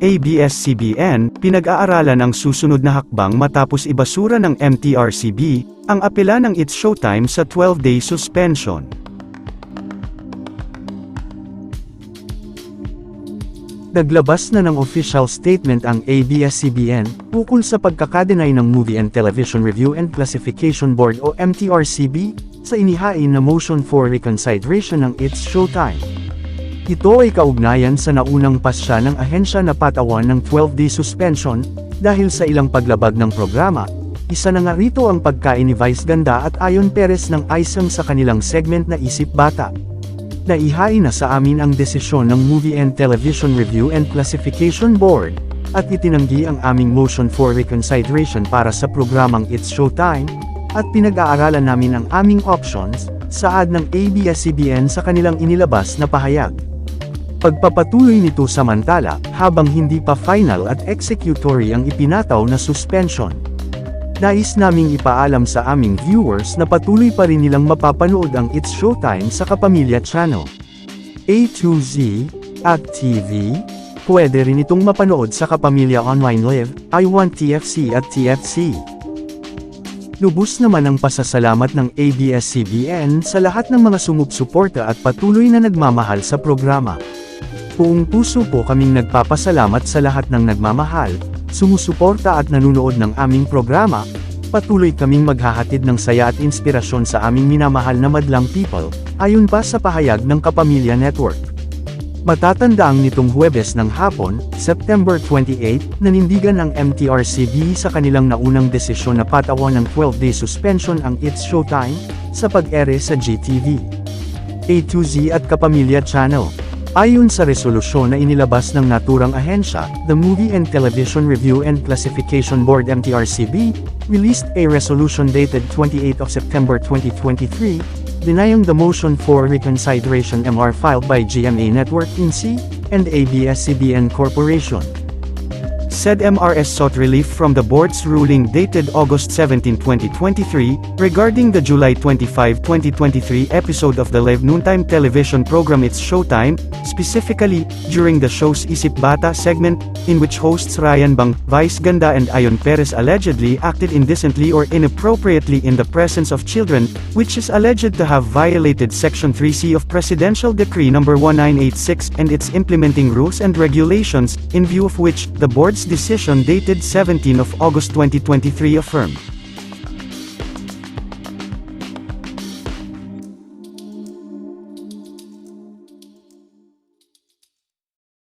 ABS-CBN, pinag-aaralan ang susunod na hakbang matapos ibasura ng MTRCB, ang apela ng It's Showtime sa 12-day suspension. Naglabas na ng official statement ang ABS-CBN ukol sa pagkakadenay ng Movie and Television Review and Classification Board o MTRCB sa inihain na motion for reconsideration ng It's Showtime. Ito ay kaugnayan sa naunang pasya ng ahensya na patawan ng 12-day suspension dahil sa ilang paglabag ng programa. Isa na nga rito ang pagkain ni Vice Ganda at Ayon Perez ng ISM sa kanilang segment na Isip Bata. Naihain na sa amin ang desisyon ng Movie and Television Review and Classification Board, at itinanggi ang aming motion for reconsideration para sa programang It's Showtime, at pinag-aaralan namin ang aming options, saad ng ABS-CBN sa kanilang inilabas na pahayag. Pagpapatuloy nito samantala, habang hindi pa final at executory ang ipinataw na suspension. Nais naming ipaalam sa aming viewers na patuloy pa rin nilang mapapanood ang It's Showtime sa Kapamilya Channel. A2Z, at TV, pwede rin itong mapanood sa Kapamilya Online Live, I Want TFC at TFC. Lubos naman ang pasasalamat ng ABS-CBN sa lahat ng mga sumubsuporta at patuloy na nagmamahal sa programa. Buong puso po kaming nagpapasalamat sa lahat ng nagmamahal, sumusuporta at nanunood ng aming programa, patuloy kaming maghahatid ng saya at inspirasyon sa aming minamahal na madlang people, ayon pa sa pahayag ng Kapamilya Network. Matatandaang nitong Huwebes ng hapon, September 28, nanindigan ang MTRCB sa kanilang naunang desisyon na patawan ng 12-day suspension ang It's Showtime, sa pag-ere sa GTV. A2Z at Kapamilya Channel. Ayon sa resolusyon na inilabas ng naturang ahensya, the Movie and Television Review and Classification Board MTRCB, released a resolution dated 28 of September 2023, denying the motion for reconsideration MR filed by GMA Network Inc. and ABS-CBN Corporation. Said MRS sought relief from the board's ruling dated August 17, 2023, regarding the July 25, 2023 episode of the live noontime television program It's Showtime, specifically, during the show's Isip Bata segment, in which hosts Ryan Bang, Vice Ganda and Ayon Perez allegedly acted indecently or inappropriately in the presence of children, which is alleged to have violated Section 3C of Presidential Decree No. 1986 and its implementing rules and regulations, in view of which, the board's decision dated 17 of August 2023 affirmed.